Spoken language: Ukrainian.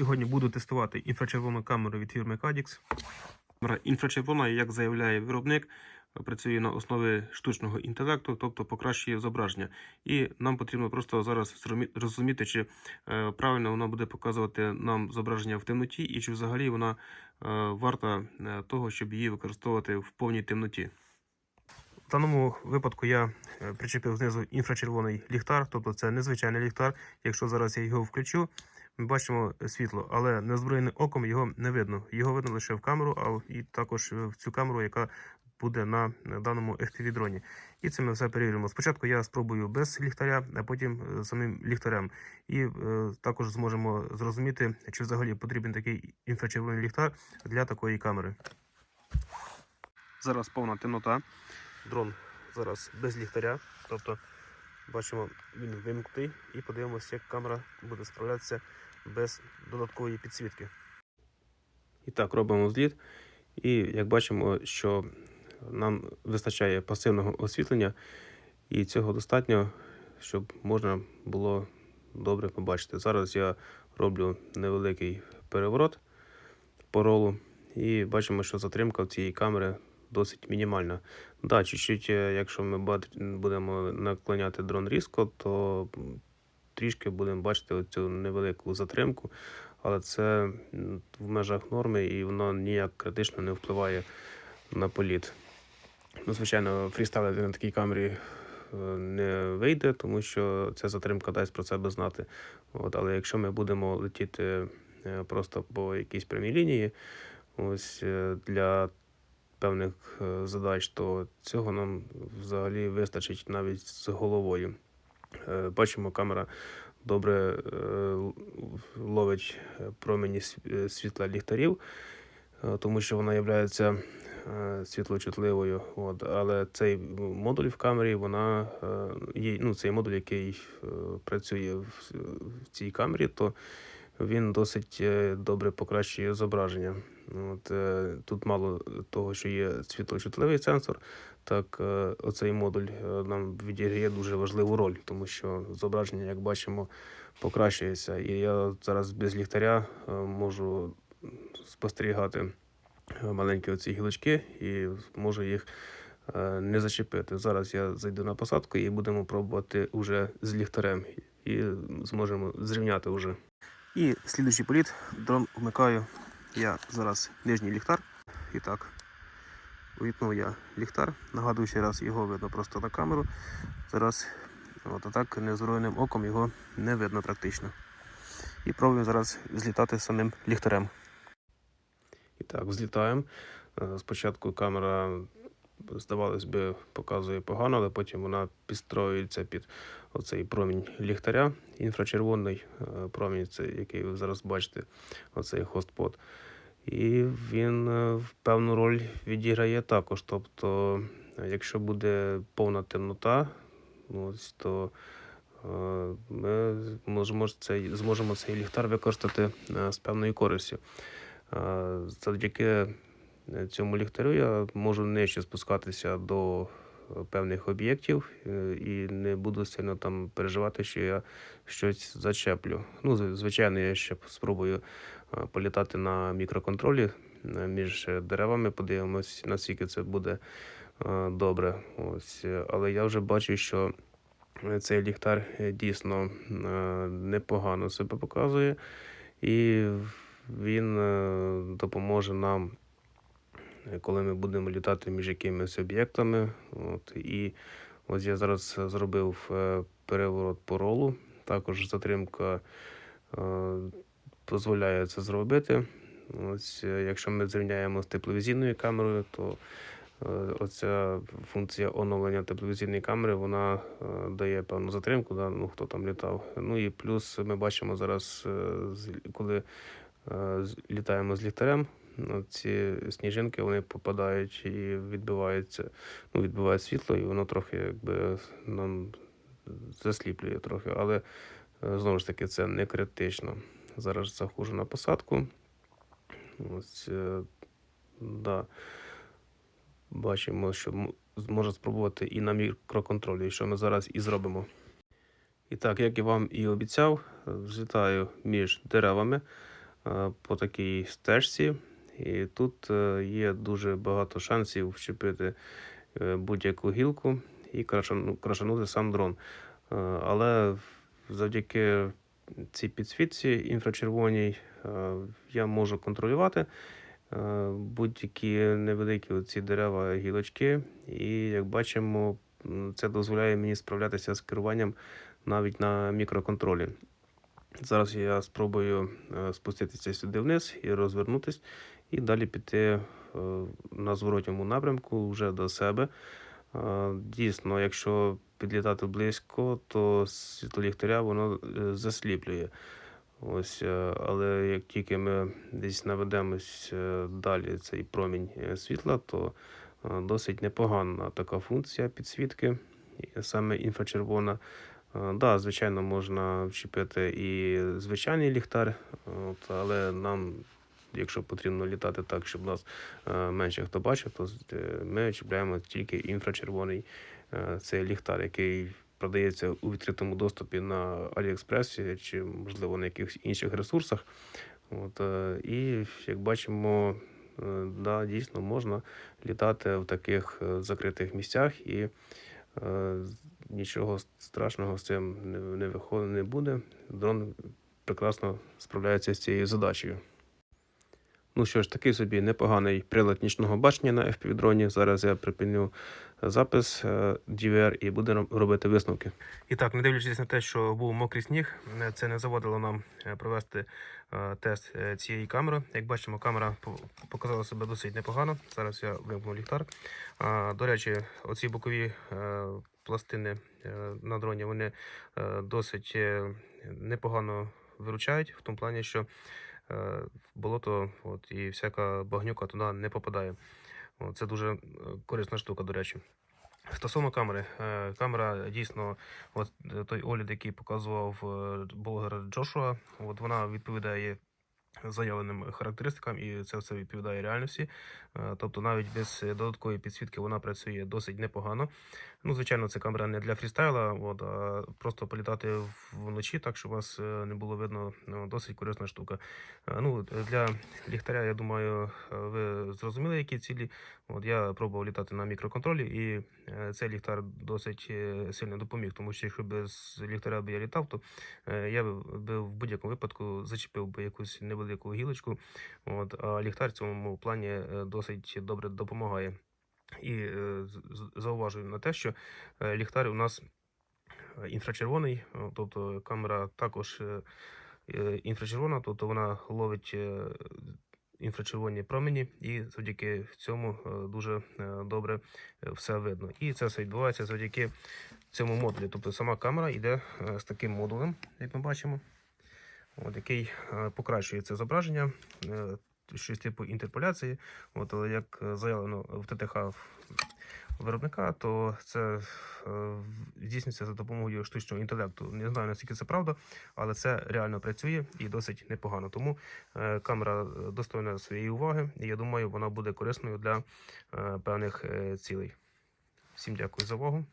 Сьогодні буду тестувати інфрачервону камеру від фірми Cadix. Інфрачервона, як заявляє виробник, працює на основі штучного інтелекту, тобто покращує зображення. І нам потрібно просто зараз розуміти, чи е, правильно вона буде показувати нам зображення в темноті, і чи взагалі вона е, варта е, того, щоб її використовувати в повній темноті. В даному випадку я причепив знизу інфрачервоний ліхтар, тобто це незвичайний ліхтар. Якщо зараз я його включу, ми бачимо світло, але незброєним оком його не видно. Його видно лише в камеру, а і також в цю камеру, яка буде на даному FPV-дроні. І це ми все перевіримо. Спочатку я спробую без ліхтаря, а потім е, самим ліхтарем. І е, також зможемо зрозуміти, чи взагалі потрібен такий інфрачервоний ліхтар для такої камери. Зараз повна темнота. Дрон зараз без ліхтаря. Тобто бачимо, він вимкнутий і подивимося, як камера буде справлятися без додаткової підсвітки. І так, робимо зліт. І як бачимо, що нам вистачає пасивного освітлення, і цього достатньо, щоб можна було добре побачити. Зараз я роблю невеликий переворот по ролу, і бачимо, що затримка в цієї камери досить мінімальна. Да, чуть-чуть, е, якщо ми будемо наклоняти дрон різко, то трішки будемо бачити оцю невелику затримку, але це в межах норми і воно ніяк критично не впливає на політ. Ну, звичайно, фрістайлити на такій камері е, не вийде, тому що ця затримка дасть про себе знати. От, але якщо ми будемо летіти е, просто по якійсь прямій лінії, ось е, для певних задач, то цього нам взагалі вистачить навіть з головою. Е, Бачимо, камера добре е, ловить е, промені світла ліхтарів, тому що вона є світлочутливою. От. Але цей модуль в камері, вона ну, цей модуль, який працює в цій камері, то він досить е, добре покращує зображення. От, е, тут мало того, що є світлочутливий сенсор, так е, оцей модуль нам відіграє дуже важливу роль, тому що зображення, як бачимо, покращується. І я зараз без ліхтаря можу спостерігати маленькі оці гілочки і можу їх не зачепити. Зараз я зайду на посадку і будемо пробувати уже з ліхтарем і зможемо зрівняти вже. І слідуючий політ, дрон вмикаю я зараз нижній ліхтар. І так, увімкнув я ліхтар. Нагадую ще раз, його видно просто на камеру. Зараз от, так незброєним оком його не видно практично. І пробуємо зараз злітати самим ліхтарем. І так, злітаємо. Е, Спочатку камера, здавалось би, показує погано, але потім вона підстроюється під оцей промінь ліхтаря, інфрачервоний е, промінь, це який ви зараз бачите, оцей хостпот. І він е, певну роль відіграє також. Тобто, е, якщо буде повна темнота, ось, то ми можемо цей, зможемо цей ліхтар використати з певною користю. Завдяки цьому ліхтарю я можу нижче спускатися до е, певних об'єктів е, і не буду сильно там переживати, що я щось зачеплю. Ну, звичайно, я ще спробую е, політати на мікроконтролі е, між е, деревами, подивимось, наскільки це буде е, добре. Ось. е, Але я вже бачу, що е, цей ліхтар е, дійсно е, непогано себе показує, і він е, допоможе нам е, коли ми будемо літати між якимись об'єктами. От, і ось я зараз зробив е, переворот по ролу. Також затримка е, дозволяє це зробити. Ось, е, якщо ми зрівняємо з тепловізійною камерою, то оця функція оновлення тепловізійної камери вона дає певну затримку, да, ну, хто там літав. Ну і плюс ми бачимо зараз, коли е, літаємо з ліхтарем, ці сніжинки вони попадають і відбиваються, ну, відбивають світло, і воно трохи якби нам засліплює трохи. Але е, знову ж таки це не критично. Зараз заходжу на посадку. Ось, е, да. Бачимо, що можна спробувати і на мікроконтролі, що ми зараз і зробимо. І так, як я вам і обіцяв, е, злітаю між деревами. по такій стежці, і тут е, є дуже багато шансів вчепити е, будь-яку гілку і крашанути сам дрон. Е, Але завдяки цій підсвітці інфрачервоній я можу контролювати будь-які невеликі ці дерева, гілочки. І як бачимо, це дозволяє мені справлятися з керуванням навіть на мікроконтролі. Зараз я спробую спуститися сюди вниз і розвернутись, і далі піти е, на зворотньому напрямку вже до себе. Е, Дійсно, якщо підлітати близько, то світло ліхтаря воно е, засліплює. Ось, але як тільки ми десь наведемось далі цей промінь світла, то досить непогана така функція підсвітки, саме інфрачервона. Да, звичайно, можна вчепити і звичайний ліхтар, але нам, якщо потрібно літати так, щоб нас е, менше хто бачив, то е, ми чіпляємо тільки інфрачервоний е, цей ліхтар, який продається у відкритому доступі на Аліекспресі чи, можливо, на якихось інших ресурсах. От, і як бачимо, да, дійсно можна літати в таких закритих місцях і нічого страшного з цим не виходить, не буде. Дрон прекрасно справляється з цією задачею. Ну що ж, такий собі непоганий прилад нічного бачення на FPV-дроні. Зараз я припиню запис е, DVR і буду роб- робити висновки. І так, не дивлячись на те, що був мокрий сніг, е, це не завадило нам е, провести тест цієї камери. Як бачимо, камера показала себе досить непогано. Зараз я вимкну ліхтар. До речі, оці бокові пластини на дроні вони досить непогано виручають, в тому плані, що болото от, і всяка багнюка туди не попадає. О, Це дуже е, корисна штука, до речі. Стосовно камери, е, камера дійсно, от е, той огляд, який показував е, блогер Джошуа, от вона відповідає заявленим характеристикам, і це все відповідає реальності. Е, Тобто навіть без е, додаткової підсвітки вона працює досить непогано. Ну, звичайно, це камера не для фрістайла, от, а просто політати вночі, так щоб вас е, не було видно, ну, досить корисна штука. Е, Ну, для ліхтаря, я думаю, е, ви зрозуміли, які цілі. От я пробував літати на мікроконтролі, і цей ліхтар досить сильно допоміг, тому що якщо без ліхтаря би я літав, то я би в будь-якому випадку зачепив би якусь невелику гілочку. От, а ліхтар в цьому плані досить добре допомагає. І е, зауважую на те, що е, ліхтар у нас е, інфрачервоний, тобто камера також інфрачервона, тобто вона ловить інфрачервоні промені, і завдяки цьому дуже добре все видно. І це все відбувається завдяки цьому модулі. Тобто сама камера йде з таким модулем, як ми бачимо, от, який покращує це зображення. Щось типу інтерполяції, от, але як е, заявлено в ТТХ виробника, то це е, здійснюється за допомогою штучного інтелекту. Не знаю наскільки це правда, але це реально працює і досить непогано. Тому е, камера достойна своєї уваги, і я думаю, вона буде корисною для певних цілей. Всім дякую за увагу.